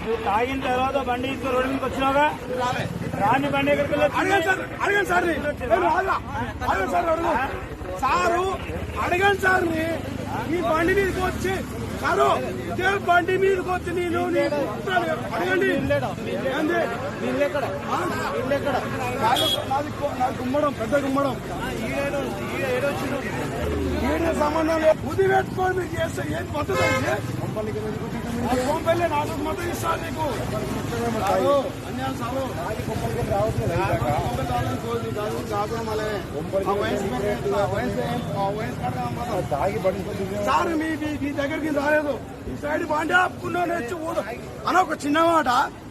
నువ్వు తాగిన తర్వాత బండి తీసుకుని రోడ్డు మీదకి వచ్చినావుగా రాని బండి ఎక్కడికి? అడగండి సార్ అడగండి సార్. అడగండి. సార్ సారు అడగండి సార్ నీ బండి మీదకి వచ్చి సారు ఇదే బండి మీదకి వచ్చి నేను అడగండి గుమ్మడం పెద్ద గుమ్మడం ఏడే సంబంధం లేదు. బుద్ధి పెట్టుకొని మీరు చేస్తే ఏం పద్ధతి ఇది? నాకు మద్దతు ఇస్తాను నీకు? సార్ మీ మీ- దగ్గరికి రాలేదు. ఈ సైడ్ బండి ఆపుకున్నాను వచ్చి అని ఒక చిన్న మాట.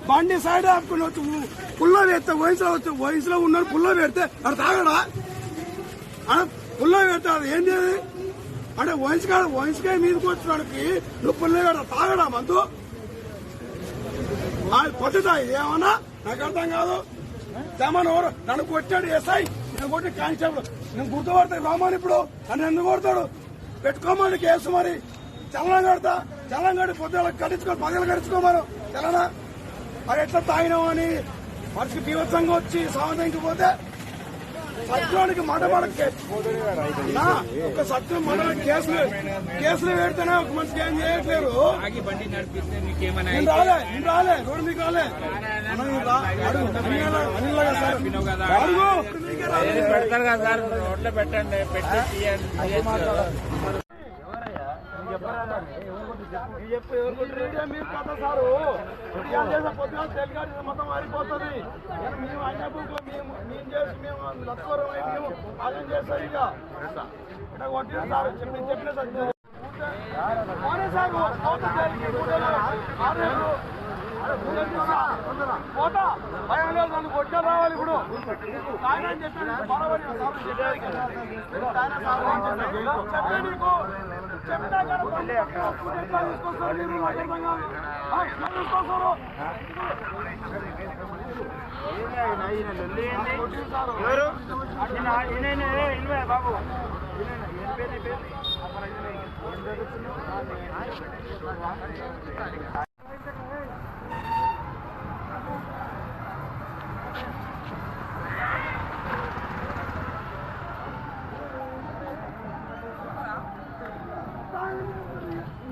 బండి సైడ్ ఆపుకుని వచ్చి పుల్ల పెడితే వయసులో వచ్చి వయసులో ఉన్నాడు పుల్ల పెడితే అక్కడ తాగడా? అని పుల్ల పెడితే అది ఏంది అంటే వయసు కాదు మీదకి వచ్చినాడికి నువ్వు పుల్ల పెడతా తాగడా మందు? కొట్టుదా ఏమన్నా నాకు అర్థం కాదు. తెమ్మను ఎవరు నన్ను కొట్టాడు ఎస్ఐ. నేను కొట్టి కానిస్టేబుల్. నేను గుర్తుపడతా రామాన్ ఇప్పుడు. నన్ను ఎందుకు కొడతాడు? పెట్టుకోమని కేసు మరి. చల్లం కడతా చల్లం కడి పొద్దుల కట్టించుకో పగలు కట్టించుకోమను. తెలనా మరి ఎట్లా తాగినామని మనిషికి బీభత్సంగా వచ్చి సావంతంకి పోతే సత్యానికి మడమడ ఒక సత్యం మన కేసులు కేసులు పెడితేనే ఒక మనిషికి ఏం చేయట్లేదు రాలే నేను రాలే రోడ్డు మీకు రాలే. పెడతారు కదా సార్ రోడ్లో పెట్టండి పెట్టి చెప్పు ఎవరు మీరు కథ సారు. మొత్తం మారిపోతుంది మేము అన్య మేము మేము కోట భయం లేదు నన్ను కొట్టే రావాలి ఇప్పుడు ఆయన అని చెప్పాను బరాబరి చెప్పే నీకు చెప్తా కదా తీసుకొస్తారు మీరు నాకు అర్థం తీసుకొస్తారు. ఎవరు ఇన్వే బాబు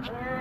Yeah.